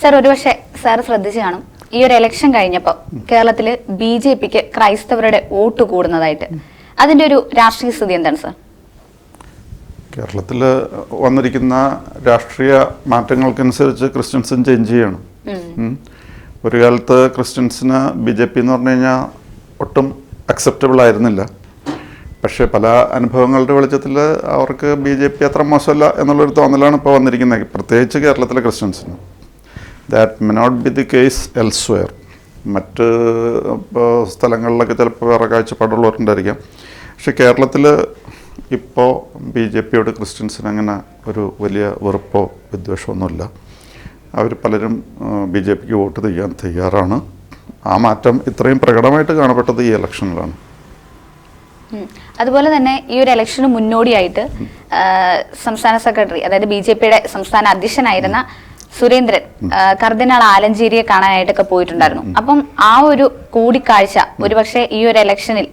Sir ഒരുപക്ഷെ sir ശ്രദ്ധിച്ചു കാണും. ഈ ഒരു ഇലക്ഷൻ കഴിഞ്ഞപ്പോൾ കേരളത്തിൽ ബി ജെ പിക്ക് ക്രൈസ്തവരുടെ വോട്ട് കൂടുന്നതായിട്ട്. അതിന്റെ ഒരു രാഷ്ട്രീയ സ്ഥിതി എന്താണ് സർ? കേരളത്തിൽ വന്നിരിക്കുന്ന രാഷ്ട്രീയ മാറ്റങ്ങൾക്കനുസരിച്ച് ക്രിസ്ത്യൻസും ചേഞ്ച് ചെയ്യണം. ഒരു കാലത്ത് ക്രിസ്ത്യൻസിന് ബി ജെ പി എന്ന് പറഞ്ഞു കഴിഞ്ഞാൽ ഒട്ടും അക്സെപ്റ്റബിൾ ആയിരുന്നില്ല. പക്ഷേ പല അനുഭവങ്ങളുടെ വെളിച്ചത്തിൽ അവർക്ക് ബി ജെ പി അത്ര മോശമല്ല എന്നുള്ളൊരു തോന്നലാണ് ഇപ്പോൾ വന്നിരിക്കുന്നത്. പ്രത്യേകിച്ച് കേരളത്തിലെ ക്രിസ്ത്യൻസിന്. That may not be the case elsewhere മറ്റ് സ്ഥലങ്ങളിലൊക്കെ ചിലപ്പോൾ വേറെ കാഴ്ചപ്പാടുള്ളവരുണ്ടായിരിക്കാം പക്ഷെ കേരളത്തിൽ ഇപ്പോൾ ബി ജെ പിയോട് ക്രിസ്ത്യൻസിന് അങ്ങനെ ഒരു വലിയ വെറുപ്പോ വിദ്വേഷമൊന്നുമില്ല. അവർ പലരും ബി ജെ പിക്ക് വോട്ട് ചെയ്യാൻ തയ്യാറാണ്. ആ മാറ്റം ഇത്രയും പ്രകടമായിട്ട് കാണപ്പെട്ടത് ഈ ഇലക്ഷനിലാണ്. അതുപോലെ തന്നെ ഈ ഒരു ഇലക്ഷന് മുന്നോടിയായിട്ട് സംസ്ഥാന സെക്രട്ടറി അതായത് ബി ജെ പിയുടെ സംസ്ഥാന അധ്യക്ഷനായിരുന്ന സുരേന്ദ്രൻ കർദിനാൾ ആലഞ്ചേരിയെ കാണാനായിട്ടൊക്കെ പോയിട്ടുണ്ടായിരുന്നു. അപ്പം ആ ഒരു കൂടിക്കാഴ്ച ഒരുപക്ഷെ ഈ ഒരു ഇലക്ഷനിൽ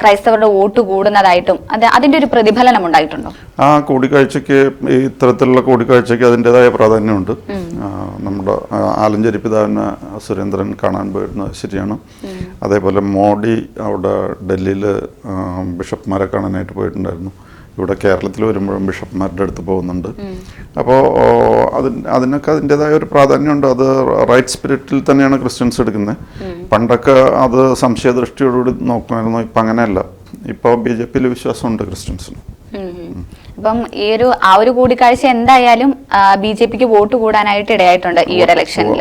ക്രൈസ്തവരുടെ വോട്ട് കൂടുന്നതായിട്ടും അത് അതിന്റെ ഒരു പ്രതിഫലനം ഉണ്ടായിട്ടുണ്ടോ? ആ കൂടിക്കാഴ്ചക്ക് ഈ ഇത്തരത്തിലുള്ള കൂടിക്കാഴ്ചക്ക് അതിന്റെതായ പ്രാധാന്യമുണ്ട്. നമ്മുടെ ആലഞ്ചേരി പിതാവിനെ സുരേന്ദ്രൻ കാണാൻ പോയിരുന്നത് ശരിയാണ്. അതേപോലെ മോഡി അവിടെ ഡൽഹിയിൽ ബിഷപ്പ്മാരെ കാണാനായിട്ട് പോയിട്ടുണ്ടായിരുന്നു. ഇവിടെ കേരളത്തിൽ വരുമ്പോഴും ബിഷപ്പ്മാരുടെ അടുത്ത് പോകുന്നുണ്ട്. അപ്പോൾ അതിന് അതിനൊക്കെ അതിന്റെതായ ഒരു പ്രാധാന്യമുണ്ട്. അത് റൈറ്റ് സ്പിരിറ്റിൽ തന്നെയാണ് ക്രിസ്ത്യൻസ് എടുക്കുന്നത്. പണ്ടൊക്കെ അത് സംശയദൃഷ്ടിയോടുകൂടി നോക്കുമായിരുന്നു ഇപ്പം അങ്ങനെയല്ല. ഇപ്പോൾ ബി ജെ പിയിൽ വിശ്വാസമുണ്ട് ക്രിസ്ത്യൻസിന്. അപ്പം ഈ ഒരു ആ ഒരു കൂടിക്കാഴ്ച എന്തായാലും ബി ജെ പിക്ക് വോട്ട് കൂടാനായിട്ട് ഇടയായിട്ടുണ്ട് ഈ ഒരു ഇലക്ഷനിൽ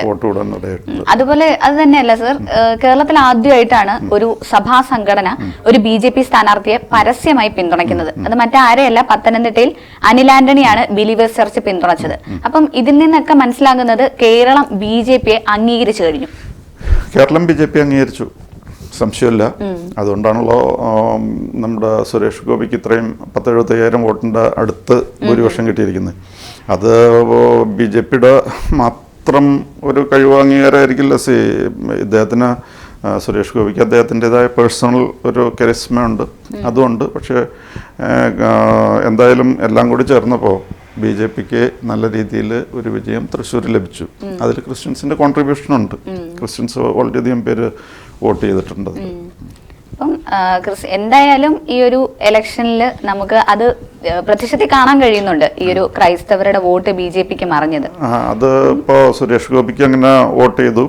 അതുപോലെ അത് തന്നെയല്ല സർ കേരളത്തിൽ ആദ്യമായിട്ടാണ് ഒരു സഭാ സംഘടന ഒരു ബി ജെ പി സ്ഥാനാർത്ഥിയെ പരസ്യമായി പിന്തുണയ്ക്കുന്നത്. അത് മറ്റാരെയല്ല പത്തനംതിട്ടയിൽ അനിൽ ആന്റണിയാണ് ബിലീവേഴ്സ് ചർച്ച് പിന്തുണച്ചത്. അപ്പം ഇതിൽ നിന്നൊക്കെ മനസ്സിലാകുന്നത് കേരളം ബി ജെ പിയെ അംഗീകരിച്ചു കഴിഞ്ഞു. കേരളം ബി ജെ പി അംഗീകരിച്ചു. സംശയമില്ല. അതുകൊണ്ടാണല്ലോ നമ്മുടെ സുരേഷ് ഗോപിക്ക് ഇത്രയും പത്തെഴുപത്തയ്യായിരം വോട്ടിന്റെ അടുത്ത് ഭൂരിപക്ഷം കിട്ടിയിരിക്കുന്നത്. അത് ബി ജെ പിയുടെ മാത്രം ഒരു കഴിവ് അംഗീകാരമായിരിക്കില്ല സി ഇദ്ദേഹത്തിന് സുരേഷ് ഗോപിക്ക് അദ്ദേഹത്തിന്റെതായ പേഴ്സണൽ ഒരു കരിസ്മ ഉണ്ട് അതുമുണ്ട് പക്ഷേ എന്തായാലും എല്ലാം കൂടി ചേർന്നപ്പോൾ ബി ജെ പിക്ക് നല്ല രീതിയിൽ ഒരു വിജയം തൃശ്ശൂർ ലഭിച്ചു. അതിൽ ക്രിസ്ത്യൻസിന്റെ കോൺട്രിബ്യൂഷൻ ഉണ്ട് ക്രിസ്ത്യൻസ് വളരെയധികം പേര് വോട്ട് ചെയ്തിട്ടുണ്ട്. അപ്പം ക്രിസ് എന്തായാലും ഈ ഒരു ഇലക്ഷനിൽ നമുക്ക് അത് പ്രത്യക്ഷത്തിൽ കാണാൻ കഴിയുന്നുണ്ട് ഈ ഒരു ക്രൈസ്തവരുടെ വോട്ട് ബി ജെ പിക്ക് മറിഞ്ഞത്. അത് ഇപ്പോൾ സുരേഷ് ഗോപിക്ക് അങ്ങനെ വോട്ട് ചെയ്തു.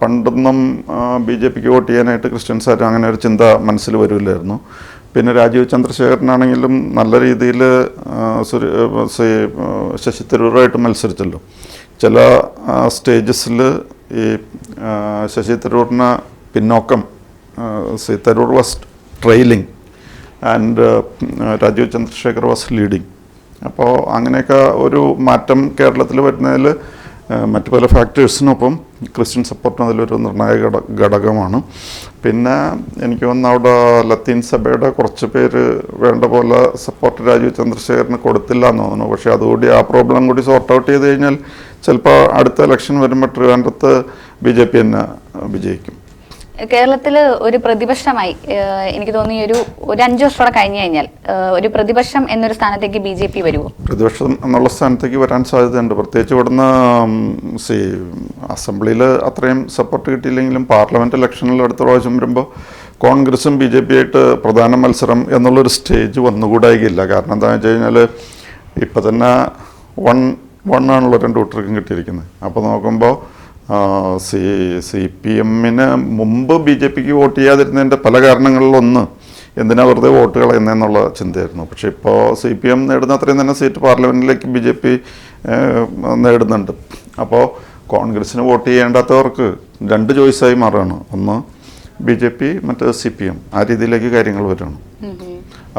പണ്ടൊന്നും ബി ജെ പിക്ക് വോട്ട് ചെയ്യാനായിട്ട് ക്രിസ്ത്യൻസ് ആരും അങ്ങനെ ഒരു ചിന്ത മനസ്സിൽ വരില്ലായിരുന്നു. പിന്നെ രാജീവ് ചന്ദ്രശേഖരനാണെങ്കിലും നല്ല രീതിയിൽ ശശി തരൂറായിട്ട് മത്സരിച്ചല്ലോ. ചില സ്റ്റേജസിൽ ഈ ശശി തരൂറിന് പിന്നോക്കം see Tharoor was trailing and Rajeev Chandrasekhar was leading അപ്പോൾ അങ്ങനെയൊക്കെ ഒരു മാറ്റം കേരളത്തിൽ വരുന്നതിൽ മറ്റു പല ഫാക്ടേഴ്സിനൊപ്പം ക്രിസ്ത്യൻ സപ്പോർട്ടും അതിലൊരു നിർണായക ഘടകമാണ്. പിന്നെ എനിക്ക് തോന്നുന്നു അവിടെ ലത്തീൻ സഭയുടെ കുറച്ച് പേര് വേണ്ട പോലെ സപ്പോർട്ട് രാജീവ് ചന്ദ്രശേഖരന് കൊടുത്തില്ല എന്ന് തോന്നുന്നു. പക്ഷേ അതുകൂടി ആ പ്രോബ്ലം കൂടി സോർട്ട് ഔട്ട് ചെയ്ത് കഴിഞ്ഞാൽ ചിലപ്പോൾ അടുത്ത ഇലക്ഷൻ വരുമ്പോൾ ട്രിവാൻഡ്രത്ത് ബി ജെ പി തന്നെ വിജയിക്കും. കേരളത്തിൽ ഒരു പ്രതിപക്ഷമായി എനിക്ക് തോന്നി ഒരു ഒരു അഞ്ചു വർഷത്തോടെ കഴിഞ്ഞു കഴിഞ്ഞാൽ ഒരു പ്രതിപക്ഷം എന്നൊരു സ്ഥാനത്തേക്ക് ബി ജെ പി വരുമോ പ്രതിപക്ഷം എന്നുള്ള സ്ഥാനത്തേക്ക് വരാൻ സാധ്യതയുണ്ട്. പ്രത്യേകിച്ച് ഇവിടുന്ന് സി അസംബ്ലിയിൽ അത്രയും സപ്പോർട്ട് കിട്ടിയില്ലെങ്കിലും പാർലമെന്റ് ഇലക്ഷനിൽ അടുത്ത പ്രാവശ്യം വരുമ്പോൾ കോൺഗ്രസും ബി ജെ പി ആയിട്ട് പ്രധാന മത്സരം എന്നുള്ളൊരു സ്റ്റേജ് വന്നുകൂടായില്ല കാരണം എന്താണെന്ന് വെച്ച് കഴിഞ്ഞാൽ ഇപ്പം തന്നെ വൺ വൺ ആണല്ലോ രണ്ട് കൂട്ടർക്കും കിട്ടിയിരിക്കുന്നത്. അപ്പോൾ നോക്കുമ്പോൾ സി സി പി എമ്മിന് മുമ്പ് ബി ജെ പിക്ക് വോട്ട് ചെയ്യാതിരുന്നതിന്റെ പല കാരണങ്ങളിലൊന്ന് എന്തിനാ വെറുതെ വോട്ട് കളയുന്നതെന്നുള്ള ചിന്തയായിരുന്നു. പക്ഷേ ഇപ്പോൾ സി പി എം നേടുന്ന അത്രയും തന്നെ സീറ്റ് പാർലമെന്റിലേക്ക് ബി ജെ പി നേടുന്നുണ്ട്. അപ്പോൾ കോൺഗ്രസ്സിന് വോട്ട് ചെയ്യേണ്ടാത്തവർക്ക് രണ്ട് ചോയ്സായി മാറുകയാണ് ഒന്ന് ബി ജെ പി മറ്റേ സി പി എം ആ രീതിയിലേക്ക് കാര്യങ്ങൾ വരുകയാണ്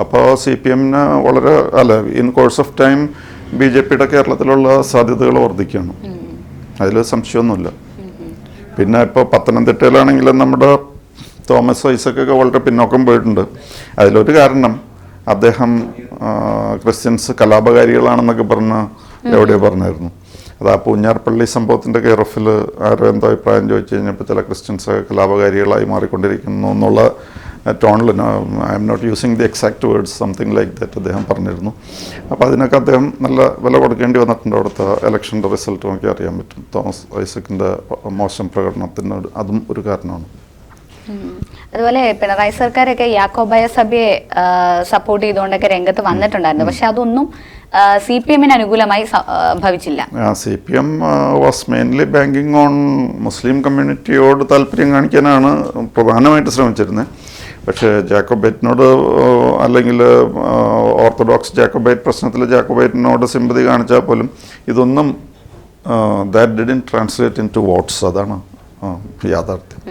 അപ്പോൾ സി പി എമ്മിന് വളരെ അല്ല in course of time B J പിയുടെ കേരളത്തിലുള്ള സാധ്യതകൾ വർദ്ധിക്കുകയാണ്. അതിൽ സംശയമൊന്നുമില്ല. പിന്നെ ഇപ്പോൾ പത്തനംതിട്ടയിലാണെങ്കിലും നമ്മുടെ തോമസ് ഐസക്കൊക്കെ വളരെ പിന്നോക്കം പോയിട്ടുണ്ട്. അതിലൊരു കാരണം അദ്ദേഹം ക്രിസ്ത്യൻസ് കലാപകാരികളാണെന്നൊക്കെ പറഞ്ഞ് എവിടെയോ പറഞ്ഞായിരുന്നു. അത് ആ പൂഞ്ഞാർപ്പള്ളി സംഭവത്തിന്റെ കെയർ ഓഫിൽ ആരോ എന്തോ അഭിപ്രായം ചോദിച്ചു കഴിഞ്ഞപ്പോൾ ചില ക്രിസ്ത്യൻസ് കലാപകാരികളായി മാറിക്കൊണ്ടിരിക്കുന്നു എന്നുള്ള ടോണിൽ I'm not using the exact words something like that അദ്ദേഹം പറഞ്ഞിരുന്നു. അപ്പോൾ അതിനൊക്കെ അദ്ദേഹം നല്ല വില കൊടുക്കേണ്ടി വന്നിട്ടുണ്ട് അവിടുത്തെ ഇലക്ഷന്റെ റിസൾട്ട് നോക്കി അറിയാൻ പറ്റും. തോമസ് ഐസക്കിന്റെ മോശം പ്രകടനത്തിന് അതും ഒരു കാരണമാണ്. അതുപോലെ പിണറായി സർക്കാരൊക്കെ യാക്കോബായ സഭയെ സപ്പോർട്ട് ചെയ്തുകൊണ്ടൊക്കെ രംഗത്ത് വന്നിട്ടുണ്ടായിരുന്നു. പക്ഷെ അതൊന്നും സി പി എമ്മിന് അനുകൂലമായി ഭവിച്ചില്ല. C P M was mainly banking on Muslim കമ്മ്യൂണിറ്റിയോട് താല്പര്യം കാണിക്കാനാണ് പ്രധാനമായിട്ട് ശ്രമിച്ചിരുന്നത്. പക്ഷേ ജാക്കോബൈറ്റിനോട് അല്ലെങ്കിൽ ഓർത്തഡോക്സ് ജാക്കോബൈറ്റ് പ്രശ്നത്തിൽ ജാക്കോബൈറ്റിനോട് സിമ്പതി കാണിച്ചാൽ പോലും ഇതൊന്നും that didn't translate into votes അതാണ് യാഥാർത്ഥ്യം.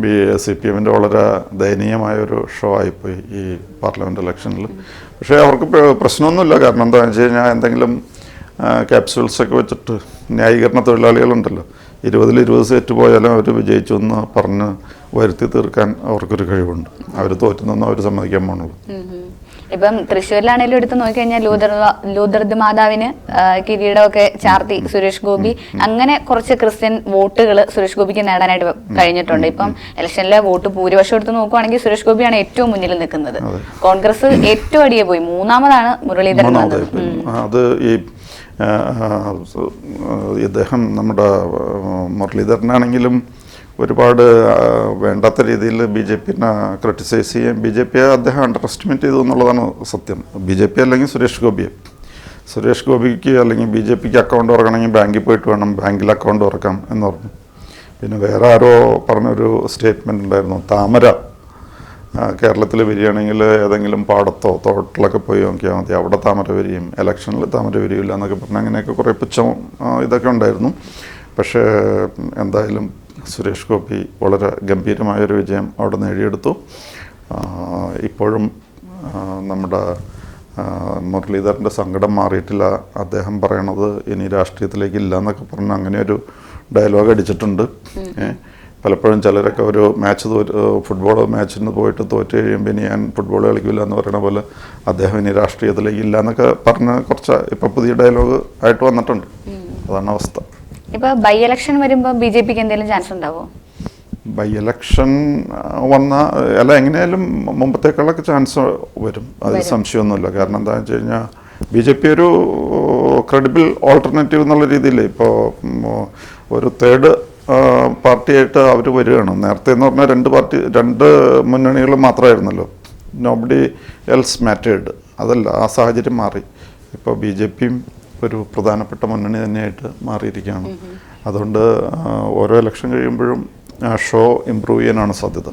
ബി സി പി എമ്മിന്റെ വളരെ ദയനീയമായ ഒരു ഷോ ആയിപ്പോയി ഈ പാർലമെന്റ് ഇലക്ഷനിൽ പക്ഷേ അവർക്ക് പ്ര- പ്രശ്നമൊന്നുമില്ല. കാരണം എന്താണെന്ന് വെച്ച് കഴിഞ്ഞാൽ എന്തെങ്കിലും ക്യാപ്സ്യൂൾസൊക്കെ വെച്ചിട്ട് ന്യായീകരണ തൊഴിലാളികളുണ്ടല്ലോ. ഇരുപതിൽ ഇരുപത് സെറ്റ് പോയാലും അവർ വിജയിച്ചു എന്ന് പറഞ്ഞ് വരുത്തി തീർക്കാൻ അവർക്കൊരു കഴിവുണ്ട്. അവർ തോറ്റുന്നൊന്നും അവർ സമ്മതിക്കാൻ പോകുന്നുള്ളു. ഇപ്പം തൃശ്ശൂരിലാണെങ്കിലും എടുത്ത് നോക്കിക്കഴിഞ്ഞാൽ ലൂതർ ലൂതർദ് മാതാവിന് കിരീടമൊക്കെ ചാർത്തി സുരേഷ് ഗോപി. അങ്ങനെ കുറച്ച് ക്രിസ്ത്യൻ വോട്ടുകൾ സുരേഷ് ഗോപിക്ക് നേടാനായിട്ട് കഴിഞ്ഞിട്ടുണ്ട്. ഇപ്പം ഇലക്ഷനിലെ വോട്ട് ഭൂരിപക്ഷം എടുത്ത് നോക്കുവാണെങ്കിൽ സുരേഷ് ഗോപിയാണ് ഏറ്റവും മുന്നിൽ നിൽക്കുന്നത്. കോൺഗ്രസ് ഏറ്റവും അടിയെ പോയി. മൂന്നാമതാണ് മുരളീധരൻ. അത് ഈ ഇദ്ദേഹം നമ്മുടെ മുരളീധരനാണെങ്കിലും ഒരുപാട് വേണ്ടാത്ത രീതിയിൽ ബി ജെ പിന്നെ ക്രിട്ടിസൈസ് ചെയ്യുകയും ബി ജെ പിയെ അദ്ദേഹം അണ്ടർ എസ്റ്റിമേറ്റ് ചെയ്തു എന്നുള്ളതാണ് സത്യം. ബി ജെ പി അല്ലെങ്കിൽ സുരേഷ് ഗോപിയെ. സുരേഷ് ഗോപിക്ക് അല്ലെങ്കിൽ ബി ജെ പിക്ക് അക്കൗണ്ട് തുറക്കണമെങ്കിൽ ബാങ്കിൽ പോയിട്ട് വേണം ബാങ്കിൽ അക്കൗണ്ട് തുറക്കാം എന്ന് പറഞ്ഞു. പിന്നെ വേറെ ആരോ പറഞ്ഞൊരു സ്റ്റേറ്റ്മെന്റ് ഉണ്ടായിരുന്നു താമര. കേരളത്തിൽ വരികയാണെങ്കിൽ ഏതെങ്കിലും പാടത്തോ തോട്ടിലൊക്കെ പോയി നോക്കിയാൽ മതി. അവിടെ താമര വരികയും ഇലക്ഷനിൽ താമര വരികയില്ല എന്നൊക്കെ പറഞ്ഞ് അങ്ങനെയൊക്കെ കുറേ പുച്ഛം ഇതൊക്കെ ഉണ്ടായിരുന്നു. പക്ഷേ എന്തായാലും സുരേഷ് ഗോപി വളരെ ഗംഭീരമായൊരു വിജയം അവിടെ നേടിയെടുത്തു. ഇപ്പോഴും നമ്മുടെ മുരളീധരന്റെ സങ്കടം മാറിയിട്ടില്ല. അദ്ദേഹം പറയണത് ഇനി രാഷ്ട്രീയത്തിലേക്ക് ഇല്ല എന്നൊക്കെ പറഞ്ഞ് അങ്ങനെ ഒരു ഡയലോഗ് അടിച്ചിട്ടുണ്ട്. ഏ, പലപ്പോഴും ചിലരൊക്കെ ഒരു മാച്ച് തോറ്റ് ഫുട്ബോൾ മാച്ചിന് പോയിട്ട് തോറ്റ് കഴിയുമ്പോൾ ഇനി ഞാൻ ഫുട്ബോൾ കളിക്കില്ല എന്ന് പറയുന്ന പോലെ അദ്ദേഹം ഇനി രാഷ്ട്രീയത്തിലേക്ക് ഇല്ല എന്നൊക്കെ പറഞ്ഞ കുറച്ച് ഇപ്പം പുതിയ ഡയലോഗ് ആയിട്ട് വന്നിട്ടുണ്ട്. അതാണ് അവസ്ഥ. ഇപ്പൊ ബൈ ഇലക്ഷൻ വരുമ്പോൾ ബി ജെ പിക്ക് എന്തെങ്കിലും ചാൻസ് ഉണ്ടാവോ? ബൈ ഇലക്ഷൻ വന്ന അല്ല എങ്ങനെയായാലും മുമ്പത്തേക്കാളൊക്കെ ചാൻസ് വരും. അതിൽ സംശയമൊന്നുമില്ല. കാരണം എന്താണെന്ന് വെച്ച് കഴിഞ്ഞാൽ ബി ജെ പി ഒരു ക്രെഡിബിൾ ഓൾട്ടർനേറ്റീവ് എന്നുള്ള രീതിയിൽ ഇപ്പോൾ ഒരു തേർഡ് പാർട്ടിയായിട്ട് അവർ വരികയാണ്. നേരത്തെ എന്ന് പറഞ്ഞാൽ രണ്ട് പാർട്ടി രണ്ട് മുന്നണികൾ മാത്രമായിരുന്നല്ലോ. നോബഡി എൽസ് മാറ്റേഡ് അതല്ല ആ സാഹചര്യം മാറി. ഇപ്പോൾ ബി ജെ പിയും ഒരു പ്രധാനപ്പെട്ട മുന്നണി തന്നെയായിട്ട് മാറിയിരിക്കുകയാണ്. അതുകൊണ്ട് ഓരോ ഇലക്ഷൻ കഴിയുമ്പോഴും ഷോ ഇമ്പ്രൂവ് ചെയ്യാനാണ് സാധ്യത.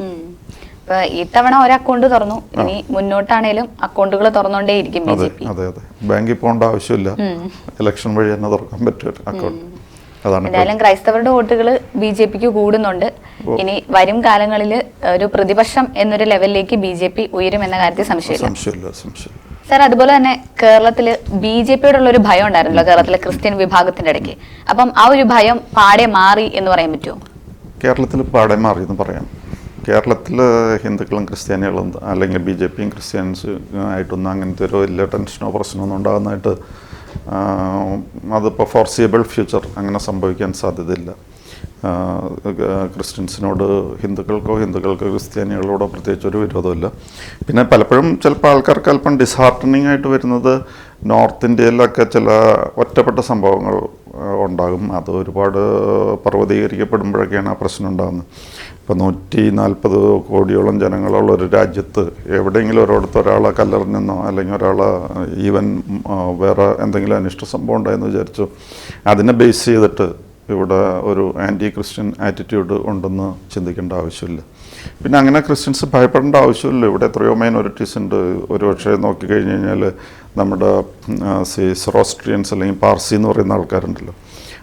ഇപ്പൊ ഇത്തവണ ഒരു അക്കൗണ്ട് തുറന്നു. ഇനി മുന്നോട്ടാണേലും അക്കൗണ്ടുകൾ തുറന്നുകൊണ്ടേയിരിക്കും അതെ അതെ അതെ. ബാങ്കിൽ പോകേണ്ട ആവശ്യമില്ല. ഇലക്ഷൻ വഴി തന്നെ തുറക്കാൻ പറ്റും അക്കൗണ്ട് എന്തായാലും ക്രൈസ്തവരുടെ വോട്ടുകൾ ബി ജെ പിക്ക് കൂടുന്നുണ്ട്. ഇനി വരും കാലങ്ങളിൽ ഒരു പ്രതിപക്ഷം എന്നൊരു ലെവലിലേക്ക് ബി ജെ പി ഉയരും എന്ന കാര്യത്തിൽ സംശയമില്ല. സംശയമില്ല സംശയം സാർ അതുപോലെ തന്നെ കേരളത്തിൽ ബി ജെ പിയോടുള്ള ഒരു ഭയം ഉണ്ടായിരുന്നല്ലോ കേരളത്തിലെ ക്രിസ്ത്യൻ വിഭാഗത്തിന്റെ ഇടയ്ക്ക്. അപ്പം ആ ഒരു ഭയം പാടെ മാറി എന്ന് പറയാൻ പറ്റുമോ കേരളത്തിൽ പാടെ മാറി എന്ന് പറയാം. കേരളത്തിൽ ഹിന്ദുക്കളും ക്രിസ്ത്യാനികളും അല്ലെങ്കിൽ ബി ജെ പിയും ക്രിസ്ത്യൻസ് ആയിട്ടൊന്നും അങ്ങനത്തെ ഒരു വലിയ ടെൻഷനോ പ്രശ്നമൊന്നും ഉണ്ടാകുന്നതായിട്ട് അതിപ്പോൾ ഫോർസിയബിൾ ഫ്യൂച്ചർ അങ്ങനെ സംഭവിക്കാൻ സാധ്യതയില്ല. ക്രിസ്ത്യൻസിനോട് ഹിന്ദുക്കൾക്കോ ഹിന്ദുക്കൾക്കോ ക്രിസ്ത്യാനികളോടോ പ്രത്യേകിച്ച് ഒരു വിരോധമില്ല പിന്നെ പലപ്പോഴും ചിലപ്പോൾ ആൾക്കാർക്ക് അല്പം ഡിസ്ഹാർട്ടനിങ് ആയിട്ട് വരുന്നത് നോർത്ത് ഇന്ത്യയിലൊക്കെ ചില ഒറ്റപ്പെട്ട സംഭവങ്ങൾ ഉണ്ടാകും. അത് ഒരുപാട് പർവതീകരിക്കപ്പെടുമ്പോഴൊക്കെയാണ് ആ പ്രശ്നം ഉണ്ടാകുന്നത്. ഇപ്പോൾ നൂറ്റി നാൽപ്പത് കോടിയോളം ജനങ്ങളുള്ള ഒരു രാജ്യത്ത് എവിടെയെങ്കിലും ഒരിടത്ത് ഒരാളെ കല്ലെറിഞ്ഞെന്നോ അല്ലെങ്കിൽ ഒരാളെ ഈവൻ വേറെ എന്തെങ്കിലും അനിഷ്ട സംഭവം ഉണ്ടായെന്ന് വിചാരിച്ചു അതിനെ ബേസ് ചെയ്തിട്ട് ഇവിടെ ഒരു ആന്റി ക്രിസ്ത്യൻ ആറ്റിറ്റ്യൂഡ് ഉണ്ടെന്ന് ചിന്തിക്കേണ്ട ആവശ്യമില്ല. പിന്നെ അങ്ങനെ ക്രിസ്ത്യൻസ് ഭയപ്പെടേണ്ട ആവശ്യമില്ല. ഇവിടെ എത്രയോ മൈനോറിറ്റീസ് ഉണ്ട്. ഒരു പക്ഷേ നോക്കിക്കഴിഞ്ഞ് കഴിഞ്ഞാൽ നമ്മുടെ സി സെറോസ്ട്രിയൻസ് അല്ലെങ്കിൽ പാർസി എന്ന് പറയുന്ന ആൾക്കാരുണ്ടല്ലോ.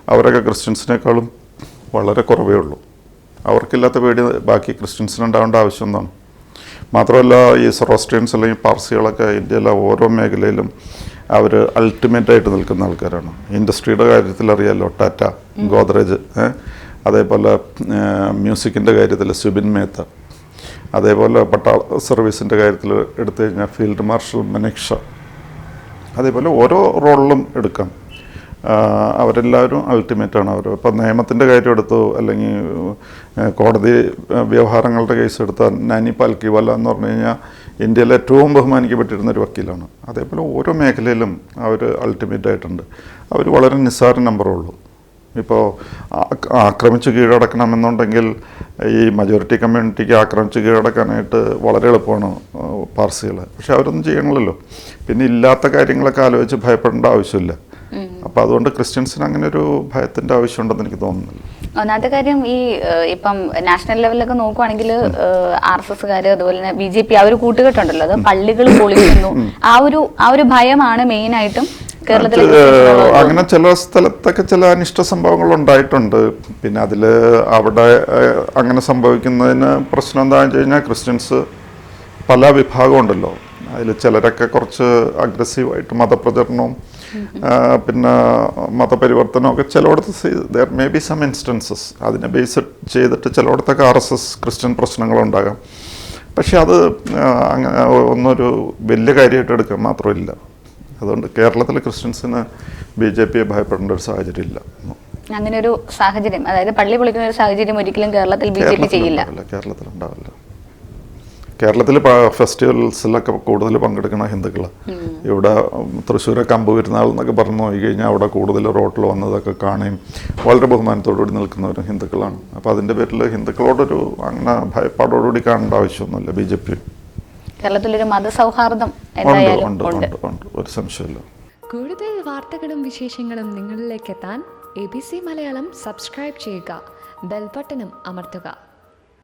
അവരൊക്കെ ക്രിസ്ത്യൻസിനേക്കാളും വളരെ കുറവേ ഉള്ളൂ. അവർക്കില്ലാത്ത പേടി ബാക്കി ക്രിസ്ത്യൻസിന് ഉണ്ടാവേണ്ട ആവശ്യം എന്താണ് മാത്രമല്ല ഈ സെറോസ്ട്രിയൻസ് അല്ലെങ്കിൽ പാർസികളൊക്കെ ഇന്ത്യയിലെ ഓരോ മേഖലയിലും അവർ അൾട്ടിമേറ്റ് ആയിട്ട് നിൽക്കുന്ന ആൾക്കാരാണ്. ഇൻഡസ്ട്രിയുടെ കാര്യത്തിൽ അറിയാമല്ലോ ടാറ്റ ഗോദ്രേജ് അതേപോലെ മ്യൂസിക്കിന്റെ കാര്യത്തിൽ സുബിൻ മേത്ത. അതേപോലെ പട്ടാള സർവീസിന്റെ കാര്യത്തിൽ എടുത്തു കഴിഞ്ഞാൽ ഫീൽഡ് മാർഷൽ മനീക്ഷ. അതേപോലെ ഓരോ റോളിലും എടുക്കാം. അവരെല്ലാവരും അവരെല്ലാവരും അൾട്ടിമേറ്റാണ് അവർ ഇപ്പം നിയമത്തിന്റെ കാര്യം എടുത്തു അല്ലെങ്കിൽ കോടതി വ്യവഹാരങ്ങളുടെ കേസ് എടുത്താൽ നാനി പാൽക്കിവല എന്ന് പറഞ്ഞു കഴിഞ്ഞാൽ ഇന്ത്യയിൽ ഏറ്റവും ബഹുമാനിക്കപ്പെട്ടിരുന്ന ഒരു വക്കീലാണ്. അതേപോലെ ഓരോ മേഖലയിലും അവർ അൾട്ടിമേറ്റ് ആയിട്ടുണ്ട്. അവർ വളരെ നിസ്സാര നമ്പറേ ഉള്ളൂ. ഇപ്പോൾ ആക്രമിച്ച് കീഴടക്കണമെന്നുണ്ടെങ്കിൽ ഈ മജോറിറ്റി കമ്മ്യൂണിറ്റിക്ക് ആക്രമിച്ച് കീഴടക്കാനായിട്ട് വളരെ എളുപ്പമാണ് പാർസികൾ പക്ഷെ അവരൊന്നും ചെയ്യണമല്ലോ പിന്നെ ഇല്ലാത്ത കാര്യങ്ങളൊക്കെ ആലോചിച്ച് ഭയപ്പെടേണ്ട ആവശ്യമില്ല. അപ്പോൾ അതുകൊണ്ട് ക്രിസ്ത്യൻസിന് അങ്ങനെ ഒരു ഭയത്തിന്റെ ആവശ്യമുണ്ടെന്ന് എനിക്ക് തോന്നുന്നില്ല. ഒന്നാമത്തെ കാര്യം ഈ ഇപ്പം നാഷണൽ ലെവലിലൊക്കെ നോക്കുവാണെങ്കിൽ ആർ എസ് എസ്കാർ അതുപോലെ തന്നെ ബി ജെ പി ആ ഒരു കൂട്ടുകെട്ടുണ്ടല്ലോ. അത് പള്ളികൾ പൊളിക്കുന്നു. ആ ഒരു ആ ഒരു ഭയമാണ് ക്രിസ്ത്യൻസിനുള്ളത്. അങ്ങനെ ചില സ്ഥലത്തൊക്കെ ചില അനിഷ്ട സംഭവങ്ങൾ ഉണ്ടായിട്ടുണ്ട്. പിന്നെ അതിൽ അവിടെ അങ്ങനെ സംഭവിക്കുന്നതിന് പ്രശ്നം എന്താണെന്ന് വെച്ച് കഴിഞ്ഞാൽ ക്രിസ്ത്യൻസ് പല വിഭാഗമുണ്ടല്ലോ. അതിൽ ചിലരൊക്കെ കുറച്ച് അഗ്രസീവായിട്ട് മതപ്രചരണവും പിന്നെ മതപരിവർത്തനമൊക്കെ ചിലയിടത്ത് there may be some instances അതിനെ ബേസ് ചെയ്തിട്ട് ചിലയിടത്തൊക്കെ ആർ എസ് എസ് ക്രിസ്ത്യൻ പ്രശ്നങ്ങളുണ്ടാകാം. പക്ഷെ അത് അങ്ങനെ ഒന്നൊരു വലിയ കാര്യമായിട്ട് എടുക്കാൻ മാത്രമില്ല. അതുകൊണ്ട് കേരളത്തിലെ ക്രിസ്ത്യൻസിന് ബി ജെ പിയെ ഭയപ്പെടേണ്ട ഒരു സാഹചര്യം ഇല്ല അങ്ങനെ ഒരു സാഹചര്യം. അതായത് പള്ളി പൊളിക്കുന്ന ഒരു സാഹചര്യം ഒരിക്കലും കേരളത്തിൽ ബി ജെ പി ചെയ്യില്ല. കേരളത്തിലുണ്ടാവില്ല കേരളത്തിലുണ്ടാവില്ല കേരളത്തിൽ ഫെസ്റ്റിവൽസിലൊക്കെ കൂടുതൽ പങ്കെടുക്കുന്ന ഹിന്ദുക്കൾ ഇവിടെ തൃശ്ശൂരെ കമ്പ് പെരുന്നാൾ എന്നൊക്കെ പറഞ്ഞു നോക്കി കഴിഞ്ഞാൽ അവിടെ കൂടുതൽ റോട്ടിൽ വന്നതൊക്കെ കാണുകയും വളരെ ബഹുമാനത്തോടുകൂടി നിൽക്കുന്നവരും ഹിന്ദുക്കളാണ്. അപ്പോൾ അതിന്റെ പേരിൽ ഹിന്ദുക്കളോടൊരു അങ്ങനെ ഭയപ്പാടോടുകൂടി കാണേണ്ട ആവശ്യമൊന്നുമില്ല ബി ജെ പി. കേരളത്തിലൊരു മതസൗഹാർദ്ദം എന്തായാലും ഉണ്ട് ഉണ്ട്. ഉണ്ട് ഉണ്ട്. ഒരു സംശയമില്ല കൂടുതൽ വാർത്തകളും വിശേഷങ്ങളും നിങ്ങളിലേക്ക് എത്താൻ A B C Malayalam subscribe ചെയ്യുക. ബെൽബട്ടനും അമർത്തുക.